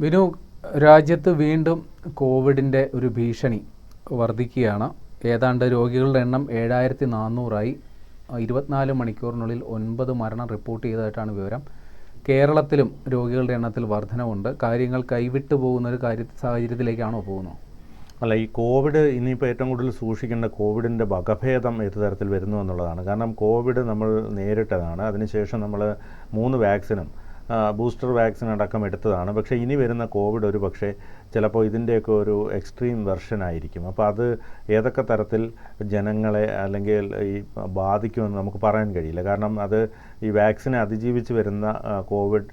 വിനു രാജ്യത്ത് വീണ്ടും കോവിഡിന്റെ ഒരു ഭീഷണി വർദ്ധിക്കുകയാണ് ഏതാണ്ട് രോഗികളുടെ എണ്ണം ഏഴായിരത്തി നാനൂറായി ഇരുപത്തിനാല് മണിക്കൂറിനുള്ളിൽ ഒൻപത് മരണം റിപ്പോർട്ട് ചെയ്തതായിട്ടാണ് വിവരം. കേരളത്തിലും രോഗികളുടെ എണ്ണത്തിൽ വർധനവുണ്ട്. കാര്യങ്ങൾ കൈവിട്ടു പോകുന്ന ഒരു കാര്യ സാഹചര്യത്തിലേക്കാണോ പോകുന്നത്? അല്ല ഈ കോവിഡ് ഇനിയിപ്പോൾ ഏറ്റവും കൂടുതൽ സൂക്ഷിക്കേണ്ട കോവിഡിന്റെ വകഭേദം ഏത് തരത്തിൽ വരുന്നു എന്നുള്ളതാണ്. കാരണം കോവിഡ് നമ്മൾ നേരിട്ടതാണ്. അതിനുശേഷം നമ്മൾ മൂന്ന് വാക്സിനും ബൂസ്റ്റർ വാക്സിൻ അടക്കം എടുത്തതാണ്. പക്ഷേ ഇനി വരുന്ന കോവിഡ് ഒരു പക്ഷേ ചിലപ്പോൾ ഇതിന്റെയൊക്കെ ഒരു എക്സ്ട്രീം വെർഷൻ ആയിരിക്കും. അപ്പോൾ അത് ഏതൊക്കെ തരത്തിൽ ജനങ്ങളെ അല്ലെങ്കിൽ ഈ ബാധിക്കുമെന്ന് നമുക്ക് പറയാൻ കഴിയില്ല. കാരണം അത് ഈ വാക്സിനെ അതിജീവിച്ച് വരുന്ന കോവിഡ്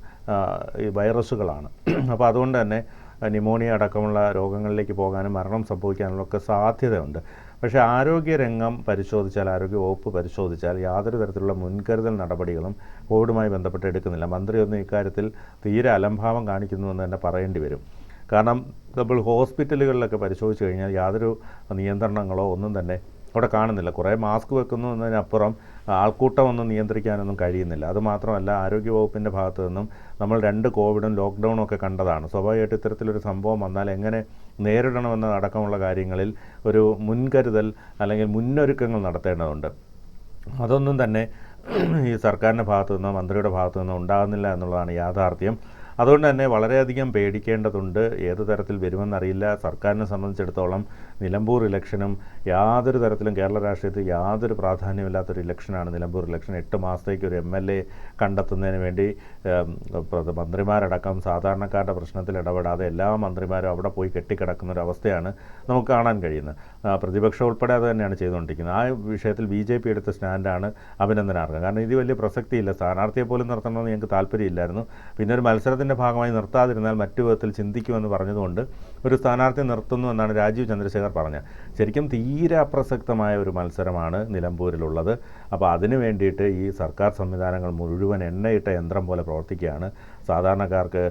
ഈ വൈറസുകളാണ് അപ്പോൾ അതുകൊണ്ട് തന്നെ ന്യൂമോണിയ അടക്കമുള്ള രോഗങ്ങളിലേക്ക് പോകാനും മരണം സംഭവിക്കാനുള്ള ഒക്കെ സാധ്യതയുണ്ട്. പക്ഷേ ആരോഗ്യരംഗം പരിശോധിച്ചാൽ ആരോഗ്യ വകുപ്പ് പരിശോധിച്ചാൽ യാതൊരു തരത്തിലുള്ള മുൻകരുതൽ നടപടികളും കോവിഡുമായി ബന്ധപ്പെട്ട് എടുക്കുന്നില്ല. മന്ത്രിയൊന്നും ഇക്കാര്യത്തിൽ തീരെ അലംഭാവം കാണിക്കുന്നുവെന്ന് തന്നെ പറയേണ്ടി വരും. കാരണം നമ്മൾ ഹോസ്പിറ്റലുകളിലൊക്കെ പരിശോധിച്ച് കഴിഞ്ഞാൽ യാതൊരു നിയന്ത്രണങ്ങളോ ഒന്നും തന്നെ അവിടെ കാണുന്നില്ല. കുറേ മാസ്ക് വെക്കുന്നു എന്നതിനപ്പുറം ആൾക്കൂട്ടമൊന്നും നിയന്ത്രിക്കാനൊന്നും കഴിയുന്നില്ല. അതുമാത്രമല്ല ആരോഗ്യവകുപ്പിന്റെ ഭാഗത്തു നിന്നും നമ്മൾ രണ്ട് കോവിഡും ലോക്ക്ഡൗണും ഒക്കെ കണ്ടതാണ്. സ്വാഭാവികമായിട്ട് ഇത്തരത്തിലൊരു സംഭവം വന്നാൽ എങ്ങനെ നേരിടണമെന്ന അടക്കമുള്ള കാര്യങ്ങളിൽ ഒരു മുൻകരുതൽ അല്ലെങ്കിൽ മുന്നൊരുക്കങ്ങൾ നടത്തേണ്ടതുണ്ട്. അതൊന്നും തന്നെ ഈ സർക്കാരിന്റെ ഭാഗത്തു നിന്നോ മന്ത്രിയുടെ ഭാഗത്തു നിന്നോ ഉണ്ടാകുന്നില്ല എന്നുള്ളതാണ് യാഥാർത്ഥ്യം. അതുകൊണ്ട് തന്നെ വളരെയധികം പേടിക്കേണ്ടതുണ്ട് ഏത് തരത്തിൽ വരുമെന്നറിയില്ല. സർക്കാരിനെ സംബന്ധിച്ചിടത്തോളം നിലമ്പൂർ ഇലക്ഷനും യാതൊരു തരത്തിലും കേരള രാഷ്ട്രീയത്തിൽ യാതൊരു പ്രാധാന്യമില്ലാത്തൊരു ഇലക്ഷനാണ് നിലമ്പൂർ ഇലക്ഷൻ. എട്ട് മാസത്തേക്ക് ഒരു എം എൽ എ കണ്ടെത്തുന്നതിന് വേണ്ടി മന്ത്രിമാരടക്കം സാധാരണക്കാരുടെ പ്രശ്നത്തിൽ ഇടപെടാതെ എല്ലാ മന്ത്രിമാരും അവിടെ പോയി കെട്ടിക്കിടക്കുന്ന ഒരു അവസ്ഥയാണ് നമുക്ക് കാണാൻ കഴിയുന്നത്. പ്രതിപക്ഷം ഉൾപ്പെടെ അത് തന്നെയാണ് ചെയ്തുകൊണ്ടിരിക്കുന്നത്. ആ വിഷയത്തിൽ ബി ജെ പി എടുത്ത സ്റ്റാൻഡാണ് അഭിനന്ദനാർഹം. കാരണം ഇത് വലിയ പ്രസക്തിയില്ല. സ്ഥാനാർത്ഥിയെ പോലും നിർത്തണമെന്ന് ഞങ്ങൾക്ക് താല്പര്യമില്ലായിരുന്നു. പിന്നെ ഒരു മത്സരത്തിന്റെ ഭാഗമായി നിർത്താതിരുന്നാൽ മറ്റു വിധത്തിൽ ചിന്തിക്കുമെന്ന് പറഞ്ഞതുകൊണ്ട് ഒരു സ്ഥാനാർത്ഥി നിർത്തുന്നു എന്നാണ് രാജീവ് ചന്ദ്രശേഖർ പറഞ്ഞത്. ശരിക്കും തീരെ അപ്രസക്തമായ ഒരു മത്സരമാണ് നിലമ്പൂരിലുള്ളത്. അപ്പോൾ അതിനു വേണ്ടിയിട്ട് ഈ സർക്കാർ സംവിധാനങ്ങൾ മുഴുവൻ എണ്ണയിട്ട യന്ത്രം പോലെ പ്രവർത്തിക്കുകയാണ്. സാധാരണക്കാർക്ക്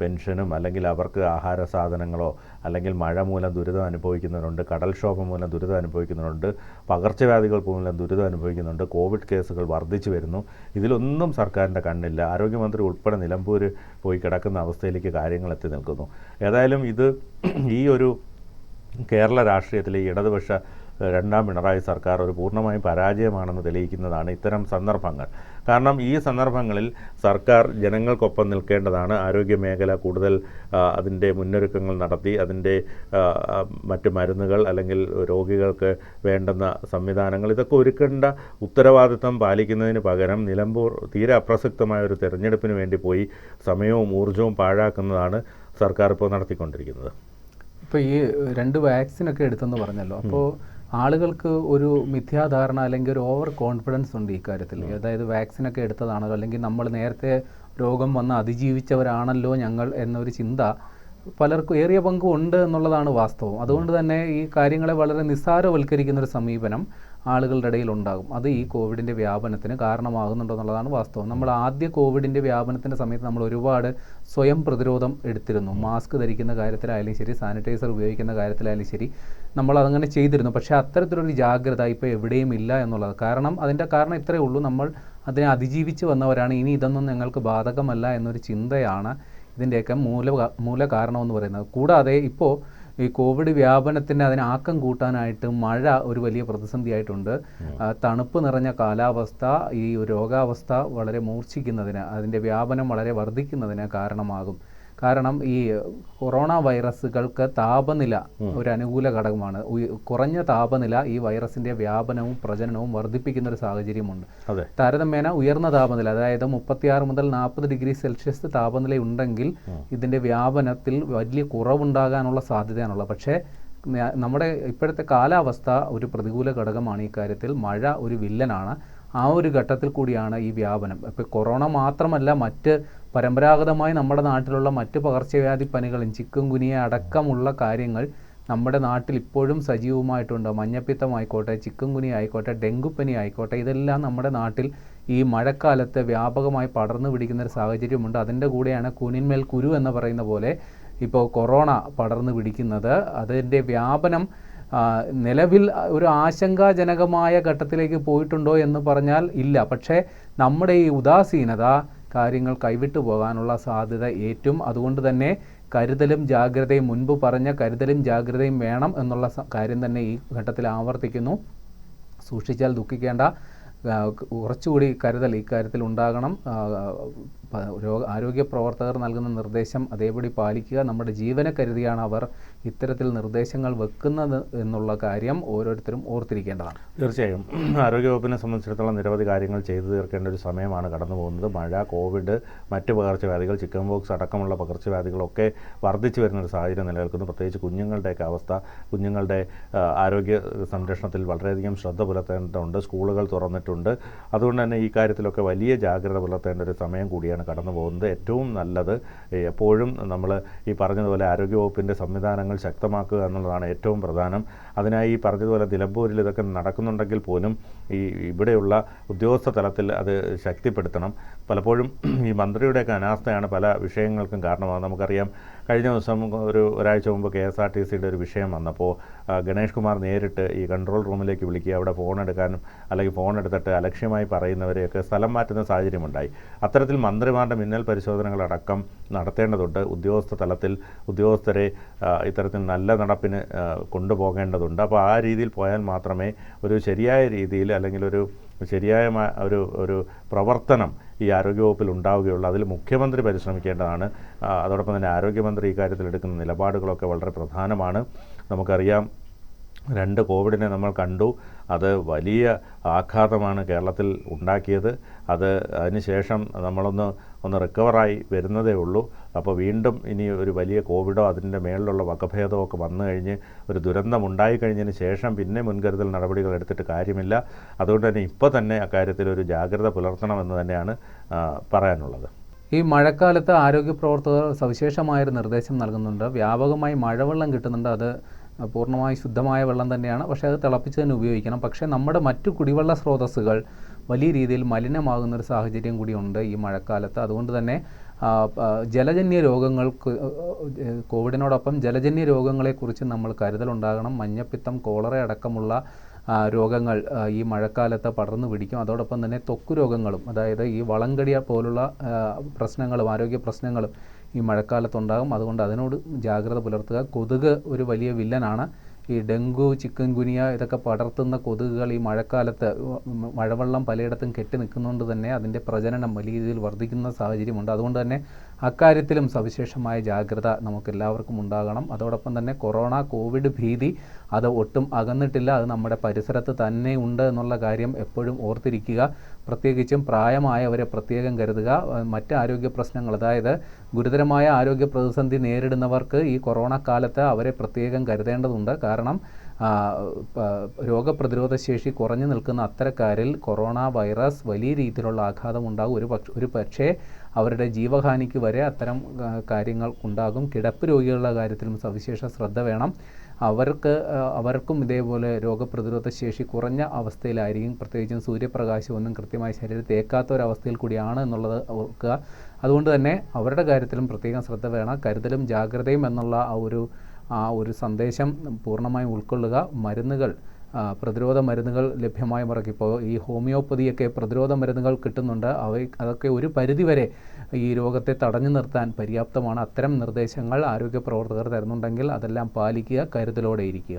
പെൻഷനും അല്ലെങ്കിൽ അവർക്ക് ആഹാര സാധനങ്ങളോ അല്ലെങ്കിൽ മഴ മൂലം ദുരിതം അനുഭവിക്കുന്നവരുണ്ട് കടൽക്ഷോഭം മൂലം ദുരിതം അനുഭവിക്കുന്നവരുണ്ട് പകർച്ചവ്യാധികൾ മൂലം ദുരിതം അനുഭവിക്കുന്നുണ്ട് കോവിഡ് കേസുകൾ വർദ്ധിച്ചു വരുന്നു. ഇതിലൊന്നും സർക്കാരിന്റെ കണ്ണില്ല. ആരോഗ്യമന്ത്രി ഉൾപ്പെടെ നിലമ്പൂർ പോയി കിടക്കുന്ന അവസ്ഥയിലേക്ക് കാര്യങ്ങൾ എത്തി നിൽക്കുന്നു. ഏതായാലും ഇത് ഈ ഒരു കേരള രാഷ്ട്രീയത്തിലെ ഇടതുപക്ഷ രണ്ടാം പിണറായി സർക്കാർ ഒരു പൂർണമായും പരാജയമാണെന്ന് തെളിയിക്കുന്നതാണ് ഇത്തരം സന്ദർഭങ്ങൾ. കാരണം ഈ സന്ദർഭങ്ങളിൽ സർക്കാർ ജനങ്ങൾക്കൊപ്പം നിൽക്കേണ്ടതാണ്. ആരോഗ്യ മേഖല കൂടുതൽ അതിന്റെ മുന്നൊരുക്കങ്ങൾ നടത്തി അതിന്റെ മറ്റ് മരുന്നുകൾ അല്ലെങ്കിൽ രോഗികൾക്ക് വേണ്ടുന്ന സംവിധാനങ്ങൾ ഇതൊക്കെ ഒരുക്കേണ്ട ഉത്തരവാദിത്തം പാലിക്കുന്നതിന് പകരം നിലമ്പൂർ തീരെ അപ്രസക്തമായ ഒരു തെരഞ്ഞെടുപ്പിന് വേണ്ടി പോയി സമയവും ഊർജവും പാഴാക്കുന്നതാണ് സർക്കാർ ഇപ്പോൾ നടത്തിക്കൊണ്ടിരിക്കുന്നത്. ഇപ്പോൾ ഈ രണ്ട് വാക്സിനൊക്കെ എടുത്തെന്ന് പറഞ്ഞല്ലോ. അപ്പോൾ ആളുകൾക്ക് ഒരു മിഥ്യാധാരണ അല്ലെങ്കിൽ ഒരു ഓവർ കോൺഫിഡൻസ് ഉണ്ട് ഈ കാര്യത്തിൽ. അതായത് വാക്സിനൊക്കെ എടുത്തതാണല്ലോ അല്ലെങ്കിൽ നമ്മൾ നേരത്തെ രോഗം വന്ന് അതിജീവിച്ചവരാണല്ലോ ഞങ്ങൾ എന്നൊരു ചിന്ത പലർക്കും ഏറിയ പങ്കും ഉണ്ട് എന്നുള്ളതാണ് വാസ്തവം. അതുകൊണ്ട് തന്നെ ഈ കാര്യങ്ങളെ വളരെ നിസ്സാരവൽക്കരിക്കുന്ന ഒരു സമീപനം ആളുകളുടെ ഇടയിൽ ഉണ്ടാകും. അത് ഈ കോവിഡിന്റെ വ്യാപനത്തിന് കാരണമാകുന്നുണ്ടോ എന്നുള്ളതാണ് വാസ്തവം. നമ്മൾ ആദ്യ കോവിഡിന്റെ വ്യാപനത്തിന്റെ സമയത്ത് നമ്മൾ ഒരുപാട് സ്വയം പ്രതിരോധം എടുത്തിരുന്നു. മാസ്ക് ധരിക്കുന്ന കാര്യത്തിലായാലും ശരി സാനിറ്റൈസർ ഉപയോഗിക്കുന്ന കാര്യത്തിലായാലും ശരി നമ്മൾ അതങ്ങനെ ചെയ്തിരുന്നു. പക്ഷേ അത്തരത്തിലൊരു ജാഗ്രത ഇപ്പോൾ എവിടെയും ഇല്ല എന്നുള്ളത്. കാരണം അതിന്റെ കാരണം ഇത്രയേ ഉള്ളൂ. നമ്മൾ അതിനെ അതിജീവിച്ച് വന്നവരാണ്. ഇനി ഇതൊന്നും ഞങ്ങൾക്ക് ബാധകമല്ല എന്നൊരു ചിന്തയാണ് ഇതിന്റെയൊക്കെ മൂല മൂല കാരണമെന്ന് പറയുന്നത്. കൂടാതെ ഇപ്പോൾ ഈ കോവിഡ് വ്യാപനത്തിന് അതിന് ആക്കം കൂട്ടാനായിട്ട് മഴ ഒരു വലിയ പ്രതിസന്ധിയായിട്ടുണ്ട്. തണുപ്പ് നിറഞ്ഞ കാലാവസ്ഥ ഈ രോഗാവസ്ഥ വളരെ മൂർച്ഛിക്കുന്നതിന് അതിന്റെ വ്യാപനം വളരെ വർദ്ധിക്കുന്നതിന് കാരണമാകും. കാരണം ഈ കൊറോണ വൈറസുകൾക്ക് താപനില ഒരു അനുകൂല ഘടകമാണ്. കുറഞ്ഞ താപനില ഈ വൈറസിന്റെ വ്യാപനവും പ്രജനനവും വർദ്ധിപ്പിക്കുന്ന ഒരു സാഹചര്യമുണ്ട്. താരതമ്യേന ഉയർന്ന താപനില അതായത് മുപ്പത്തിയാറ് മുതൽ നാൽപ്പത് ഡിഗ്രി സെൽഷ്യസ് താപനില ഉണ്ടെങ്കിൽ ഇതിന്റെ വ്യാപനത്തിൽ വലിയ കുറവുണ്ടാകാനുള്ള സാധ്യതയാണുള്ളത്. പക്ഷേ നമ്മുടെ ഇപ്പോഴത്തെ കാലാവസ്ഥ ഒരു പ്രതികൂല ഘടകമാണ് ഈ കാര്യത്തിൽ. മഴ ഒരു വില്ലനാണ്. ആ ഒരു ഘട്ടത്തിൽ കൂടിയാണ് ഈ വ്യാപനം. ഇപ്പോൾ കൊറോണ മാത്രമല്ല മറ്റ് പരമ്പരാഗതമായി നമ്മുടെ നാട്ടിലുള്ള മറ്റ് പകർച്ചവ്യാധി പനികളും ചിക്കൻ കുനിയ അടക്കമുള്ള കാര്യങ്ങൾ നമ്മുടെ നാട്ടിൽ ഇപ്പോഴും സജീവമായിട്ടുണ്ട്. മഞ്ഞപ്പിത്തമായിക്കോട്ടെ ചിക്കൻ കുനി ആയിക്കോട്ടെ ഡെങ്കുപ്പനി ആയിക്കോട്ടെ ഇതെല്ലാം നമ്മുടെ നാട്ടിൽ ഈ മഴക്കാലത്ത് വ്യാപകമായി പടർന്നു പിടിക്കുന്ന ഒരു സാഹചര്യമുണ്ട്. അതിന്റെ കൂടെയാണ് കുനിന്മേൽ കുരു എന്ന് പറയുന്ന പോലെ ഇപ്പോൾ കൊറോണ പടർന്നു പിടിക്കുന്നത്. അതിന്റെ വ്യാപനം നിലവിൽ ഒരു ആശങ്കാജനകമായ ഘട്ടത്തിലേക്ക് പോയിട്ടുണ്ടോ എന്ന് പറഞ്ഞാൽ ഇല്ല. പക്ഷേ നമ്മുടെ ഈ ഉദാസീനത കാര്യങ്ങൾ കൈവിട്ടു പോകാനുള്ള സാധ്യത ഏറ്റും അതുകൊണ്ട് തന്നെ കരുതലും ജാഗ്രതയും മുൻപ് പറഞ്ഞ കരുതലും ജാഗ്രതയും വേണം എന്നുള്ള കാര്യം തന്നെ ഈ ഘട്ടത്തിൽ ആവർത്തിക്കുന്നു. സൂക്ഷിച്ചാൽ ദുഃഖിക്കേണ്ട കുറച്ചുകൂടി കരുതൽ ഇക്കാര്യത്തിൽ ഉണ്ടാകണം. രോഗ ആരോഗ്യ പ്രവർത്തകർ നൽകുന്ന നിർദ്ദേശം അതേപടി പാലിക്കുക. നമ്മുടെ ജീവനെ കരുതിയാണ് അവർ ഇത്തരത്തിൽ നിർദ്ദേശങ്ങൾ വെക്കുന്നത് എന്നുള്ള കാര്യം ഓരോരുത്തരും ഓർത്തിരിക്കേണ്ടതാണ്. തീർച്ചയായും. ആരോഗ്യവകുപ്പിനെ സംബന്ധിച്ചിടത്തോളം നിരവധി കാര്യങ്ങൾ ചെയ്തു തീർക്കേണ്ട ഒരു സമയമാണ് കടന്നു പോകുന്നത് മഴ കോവിഡ് മറ്റ് പകർച്ചവ്യാധികൾ ചിക്കൻ ബോക്സ് അടക്കമുള്ള പകർച്ചവ്യാധികളൊക്കെ വർദ്ധിച്ചു വരുന്ന ഒരു സാഹചര്യം നിലനിൽക്കുന്നു. പ്രത്യേകിച്ച് കുഞ്ഞുങ്ങളുടെയൊക്കെ അവസ്ഥ കുഞ്ഞുങ്ങളുടെ ആരോഗ്യ സംരക്ഷണത്തിൽ വളരെയധികം ശ്രദ്ധ പുലർത്തേണ്ടതുണ്ട്. സ്കൂളുകൾ തുറന്നിട്ടുണ്ട്. അതുകൊണ്ട് തന്നെ ഈ കാര്യത്തിലൊക്കെ വലിയ ജാഗ്രത പുലർത്തേണ്ട ഒരു സമയം കൂടിയാണ്. കടന്നു പോകുന്നത്. ഏറ്റവും നല്ലത് എപ്പോഴും നമ്മൾ ഈ പറഞ്ഞതുപോലെ ആരോഗ്യവകുപ്പിന്റെ സംവിധാനങ്ങൾ ശക്തമാക്കുക എന്നുള്ളതാണ് ഏറ്റവും പ്രധാനം. അതിനായി ഈ പറഞ്ഞതുപോലെ നിലമ്പൂരിൽ ഇതൊക്കെ നടക്കുന്നുണ്ടെങ്കിൽ പോലും ഈ ഇവിടെയുള്ള ഉദ്യോഗസ്ഥ തലത്തിൽ അത് ശക്തിപ്പെടുത്തണം. പലപ്പോഴും ഈ മന്ത്രിയുടെയൊക്കെ അനാസ്ഥയാണ് പല വിഷയങ്ങൾക്കും കാരണമാകുന്നത്. നമുക്കറിയാം കഴിഞ്ഞ ദിവസം ഒരു ഒരാഴ്ച മുമ്പ് കെ എസ് ആർ ടി സിയുടെ ഒരു വിഷയം വന്നപ്പോൾ ഗണേഷ് കുമാർ നേരിട്ട് ഈ കൺട്രോൾ റൂമിലേക്ക് വിളിക്കുക അവിടെ ഫോൺ എടുക്കാനും അല്ലെങ്കിൽ ഫോൺ എടുത്തിട്ട് അലക്ഷ്യമായി പറയുന്നവരെയൊക്കെ സ്ഥലം മാറ്റുന്ന സാഹചര്യമുണ്ടായി. അത്തരത്തിൽ മന്ത്രിമാരുടെ മിന്നൽ പരിശോധനകളടക്കം നടത്തേണ്ടതുണ്ട്. ഉദ്യോഗസ്ഥ തലത്തിൽ ഉദ്യോഗസ്ഥരെ ഇത്തരത്തിൽ നല്ല നടപ്പിന് കൊണ്ടുപോകേണ്ടതുണ്ട്. അപ്പോൾ ആ രീതിയിൽ പോയാൽ മാത്രമേ ഒരു ശരിയായ രീതിയിൽ അല്ലെങ്കിൽ ഒരു ശരിയായ ഒരു ഒരു പ്രവർത്തനം ഈ ആരോഗ്യവകുപ്പിൽ ഉണ്ടാവുകയുള്ളൂ. അതിൽ മുഖ്യമന്ത്രി പരിശ്രമിക്കേണ്ടതാണ്. അതോടൊപ്പം തന്നെ ആരോഗ്യമന്ത്രി ഇക്കാര്യത്തിൽ എടുക്കുന്ന നിലപാടുകളൊക്കെ വളരെ പ്രധാനമാണ്. നമുക്കറിയാം രണ്ട് കോവിഡിനെ നമ്മൾ കണ്ടു. അത് വലിയ ആഘാതമാണ് കേരളത്തിൽ ഉണ്ടാക്കിയത്. അത് അതിനുശേഷം നമ്മളൊന്ന് ഒന്ന് റിക്കവറായി വരുന്നതേ ഉള്ളൂ. അപ്പോൾ വീണ്ടും ഇനി ഒരു വലിയ കോവിഡോ അതിന്റെ മേളിലുള്ള വകഭേദമോ ഒക്കെ വന്നു കഴിഞ്ഞ് ഒരു ദുരന്തം ഉണ്ടായിക്കഴിഞ്ഞതിന് ശേഷം പിന്നെ മുൻകരുതൽ നടപടികൾ എടുത്തിട്ട് കാര്യമില്ല. അതുകൊണ്ട് തന്നെ ഇപ്പോൾ തന്നെ അക്കാര്യത്തിൽ ഒരു ജാഗ്രത പുലർത്തണമെന്ന് തന്നെയാണ് പറയാനുള്ളത്. ഈ മഴക്കാലത്ത് ആരോഗ്യ പ്രവർത്തകർ സവിശേഷമായൊരു നിർദ്ദേശം നൽകുന്നുണ്ട്. വ്യാപകമായി മഴവെള്ളം കിട്ടുന്നുണ്ട്. അത് പൂർണമായി ശുദ്ധമായ വെള്ളം തന്നെയാണ്. പക്ഷേ അത് തിളപ്പിച്ച് തന്നെ ഉപയോഗിക്കണം. പക്ഷേ നമ്മുടെ മറ്റു കുടിവെള്ള സ്രോതസ്സുകൾ വലിയ രീതിയിൽ മലിനമാകുന്ന ഒരു സാഹചര്യം കൂടിയുണ്ട് ഈ മഴക്കാലത്ത്. അതുകൊണ്ട് തന്നെ ജലജന്യ രോഗങ്ങൾക്ക് കോവിഡിനോടൊപ്പം ജലജന്യ രോഗങ്ങളെക്കുറിച്ച് നമ്മൾ കരുതലുണ്ടാകണം മഞ്ഞപ്പിത്തം കോളറ അടക്കമുള്ള രോഗങ്ങൾ ഈ മഴക്കാലത്ത് പടർന്നു പിടിക്കും. അതോടൊപ്പം തന്നെ ത്വക്ക് രോഗങ്ങളും അതായത് ഈ വളങ്കടിയ പോലുള്ള പ്രശ്നങ്ങളും ആരോഗ്യ പ്രശ്നങ്ങളും ഈ മഴക്കാലത്തുണ്ടാകും. അതുകൊണ്ട് അതിനോട് ജാഗ്രത പുലർത്തുക. കൊതുക് ഒരു വലിയ വില്ലനാണ്. ഈ ഡെങ്കു ചിക്കൻ ഗുനിയ ഇതൊക്കെ പടർത്തുന്ന കൊതുകുകൾ ഈ മഴക്കാലത്ത് മഴവെള്ളം പലയിടത്തും കെട്ടി നിൽക്കുന്നതുകൊണ്ട് തന്നെ അതിന്റെ പ്രജനനം വലിയ രീതിയിൽ വർദ്ധിക്കുന്ന സാഹചര്യമുണ്ട്. അതുകൊണ്ട് തന്നെ അക്കാര്യത്തിലും സവിശേഷമായ ജാഗ്രത നമുക്ക് എല്ലാവർക്കും ഉണ്ടാകണം. അതോടൊപ്പം തന്നെ കൊറോണ കോവിഡ് ഭീതി അത് ഒട്ടും അകന്നിട്ടില്ല. അത് നമ്മുടെ പരിസരത്ത് തന്നെ ഉണ്ട് എന്നുള്ള കാര്യം എപ്പോഴും ഓർത്തിരിക്കുക. പ്രത്യേകിച്ചും പ്രായമായവരെ പ്രത്യേകം കരുതുക. മറ്റ് ആരോഗ്യ പ്രശ്നങ്ങൾ അതായത് ഗുരുതരമായ ആരോഗ്യ പ്രതിസന്ധി നേരിടുന്നവർക്ക് ഈ കൊറോണ കാലത്ത് അവരെ പ്രത്യേകം കരുതേണ്ടതുണ്ട്. കാരണം രോഗപ്രതിരോധ ശേഷി കുറഞ്ഞു നിൽക്കുന്ന അത്തരക്കാരിൽ കൊറോണ വൈറസ് വലിയ രീതിയിലുള്ള ആഘാതം ഉണ്ടാകും ഒരു പക്ഷ ഒരു പക്ഷേ അവരുടെ ജീവഹാനിക്ക് വരെ അത്തരം കാര്യങ്ങൾ ഉണ്ടാകും. കിടപ്പ് രോഗികളുടെ കാര്യത്തിലും സവിശേഷ ശ്രദ്ധ വേണം. അവർക്ക് അവർക്കും ഇതേപോലെ രോഗപ്രതിരോധ ശേഷി കുറഞ്ഞ അവസ്ഥയിലായിരിക്കും. പ്രത്യേകിച്ചും സൂര്യപ്രകാശം ഒന്നും കൃത്യമായി ശരീരത്തിൽ ഏക്കാത്ത ഒരവസ്ഥയിൽ കൂടിയാണ് എന്നുള്ളത് ഓർക്കുക. അതുകൊണ്ട് തന്നെ അവരുടെ കാര്യത്തിലും പ്രത്യേകം ശ്രദ്ധ വേണം. കരുതലും ജാഗ്രതയും എന്നുള്ള ആ ഒരു ആ ഒരു സന്ദേശം പൂർണമായും ഉൾക്കൊള്ളുക. മരുന്നുകൾ പ്രതിരോധ മരുന്നുകൾ ലഭ്യമായ മുറയ്ക്ക് ഇപ്പോൾ ഈ ഹോമിയോപ്പതിയൊക്കെ പ്രതിരോധ മരുന്നുകൾ കിട്ടുന്നുണ്ട്. അവ അതൊക്കെ ഒരു പരിധിവരെ ഈ രോഗത്തെ തടഞ്ഞു നിർത്താൻ പര്യാപ്തമാണ്. അത്തരം നിർദ്ദേശങ്ങൾ ആരോഗ്യ പ്രവർത്തകർ തരുന്നുണ്ടെങ്കിൽ അതെല്ലാം പാലിക്കുക കരുതലോടെ ഇരിക്കുക.